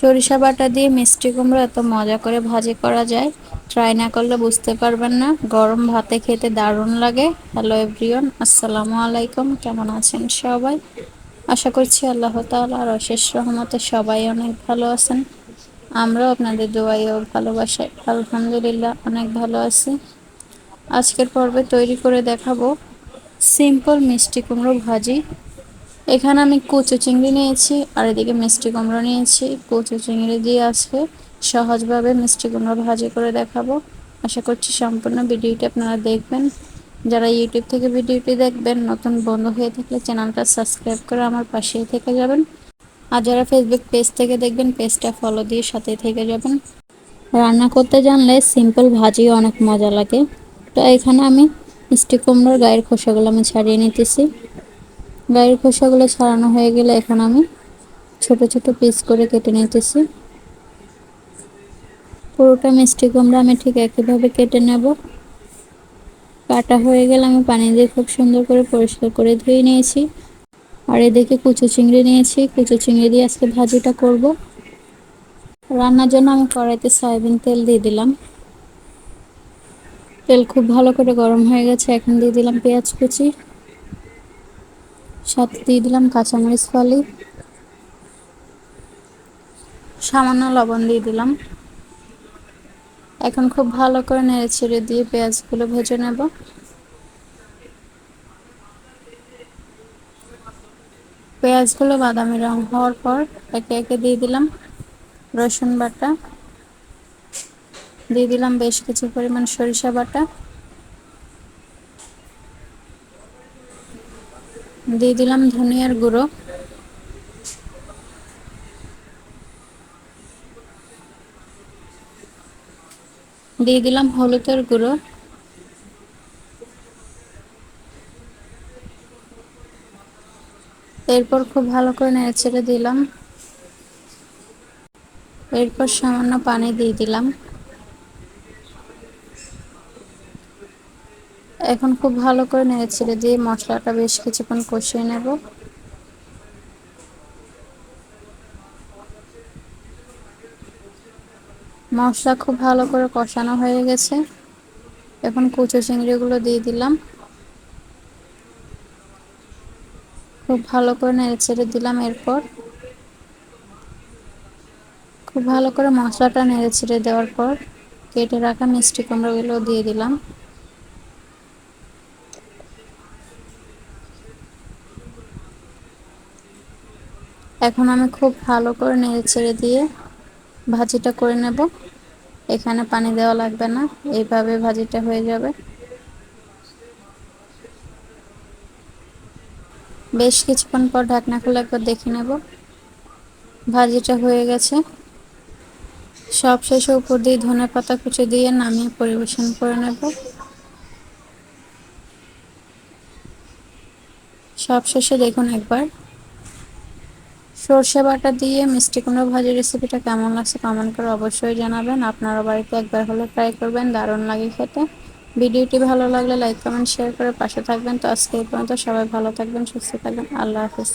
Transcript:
সরিষা বাটা দিয়ে মিষ্টি কুমড়ো এত মজা করে ভাজি করা যায়। ট্রাই না করলে বুঝতে পারবেন না। গরম ভাতে খেতে দারুণ লাগে। হ্যালো এভরিওন আসসালামু আলাইকুম। কেমন আছেন সবাই? আশা করছি আল্লাহ তালার অশেষ রহমতে সবাই অনেক ভালো আছেন। আমরাও আপনাদের দোয়াই ও ভালোবাসাই আলহামদুলিল্লাহ অনেক ভালো আছি। আজকের পর্বে তৈরি করে দেখাবো সিম্পল মিষ্টি কুমড়ো ভাজি। এখানে আমি কচু চিংড়ি নিয়েছি, আর এদিকে মিষ্টি কুমড়ো নিয়েছি। কচু চিংড়ি দিয়ে আজকে সহজভাবে মিষ্টি কুমড়ো ভাজি করে দেখাবো। আশা করছি সম্পূর্ণ ভিডিওটি আপনারা দেখবেন। যারা ইউটিউব থেকে ভিডিওটি দেখবেন, নতুন বন্ধু হয়ে থাকলে চ্যানেলটা সাবস্ক্রাইব করে আমার পাশেই থেকে যাবেন। আর যারা ফেসবুক পেজ থেকে দেখবেন পেজটা ফলো দিয়ে সাথে থেকে যাবেন। রান্না করতে জানলে সিম্পল ভাজি অনেক মজা লাগে। তো এখানে আমি মিষ্টি কুমড়োর গায়ের খোসাগুলো আমি ছাড়িয়ে নিতেছি। গায়ের খোসাগুলো ছাড়ানো হয়ে গেলে এখন আমি ছোট ছোট পিস করে কেটে নিতেছি। পুরোটা মিষ্টি কুমড়া আমি ঠিক একইভাবে কেটে নেব। কাটা হয়ে গেলে আমি পানি দিয়ে খুব সুন্দর করে পরিষ্কার করে ধুয়ে নিয়েছি। আর এদিকে কুচু চিংড়ি নিয়েছি। কুচু চিংড়ি দিয়ে আজকে ভাজিটা করব। রান্নার জন্য আমি কড়াইতে সয়াবিন তেল দিয়ে দিলাম। তেল খুব ভালো করে গরম হয়ে গেছে। এখন দিয়ে দিলাম পেঁয়াজ কুচি। সাথে দিয়ে দিলাম, কাঁচামরিচ ফালি। সামান্য লবণ দিয়ে দিলাম। এখন খুব ভালো করে নেড়ে ছেড়ে দিয়ে পেঁয়াজগুলো ভেজে নেব। পেঁয়াজগুলো বাদামি রং হওয়ার পর একে একে দিয়ে দিলাম রসুন বাটা। দিয়ে দিলাম বেশ কিছু পরিমাণ সরিষা বাটা। দিয়ে দিলাম ধনিয়ার গুঁড়ো। দিয়ে দিলাম হলুদের গুঁড়ো। এরপর খুব ভালো করে নেড়ে ছেড়ে দিলাম। এরপর সামান্য পানি দিয়ে দিলাম। এখন খুব ভালো করে নেড়ে ছেড়ে দিয়ে মশলাটা বেশ কিছুক্ষণ কষিয়ে নেব। মশলা খুব ভালো করে কষানো হয়ে গেছে। এখন কুচো চিংড়িগুলো দিয়ে দিলাম। খুব ভালো করে নেড়ে ছেড়ে দিলাম এরপর। খুব ভালো করে মশলাটা নেড়ে ছেড়ে দেওয়ার পর কেটে রাখা মিষ্টি কুমড়োগুলো দিয়ে দিলাম। এখন আমি খুব ভালো করে নেড়ে ছেড়ে দিয়ে ভাজিটা করে নেব। এখানে পানি দেওয়া লাগবে না, এইভাবে ভাজিটা হয়ে যাবে। বেশ কিছুক্ষণ পর ঢাকনা খুলে একবার দেখে নেব। ভাজিটা হয়ে গেছে। সব শেষে উপর দিয়ে ধনে পাতা কুচি দিয়ে নামিয়ে পরিবেশন করে নেব। সব শেষে দেখুন একবার সর্ষে বাটা দিয়ে মিষ্টি কুমড়ো ভাজির রেসিপিটা কেমন লাগছে কমেন্ট করে অবশ্যই জানাবেন। আপনারা বাড়িতে একবার হলে ট্রাই করবেন, দারুণ লাগে খেতে। ভিডিওটি ভালো লাগলে লাইক কমেন্ট শেয়ার করে পাশে থাকবেন। তো আজকে এই পর্যন্ত সবাই ভালো থাকবেন, সুস্থ থাকবেন। আল্লাহ হাফিজ।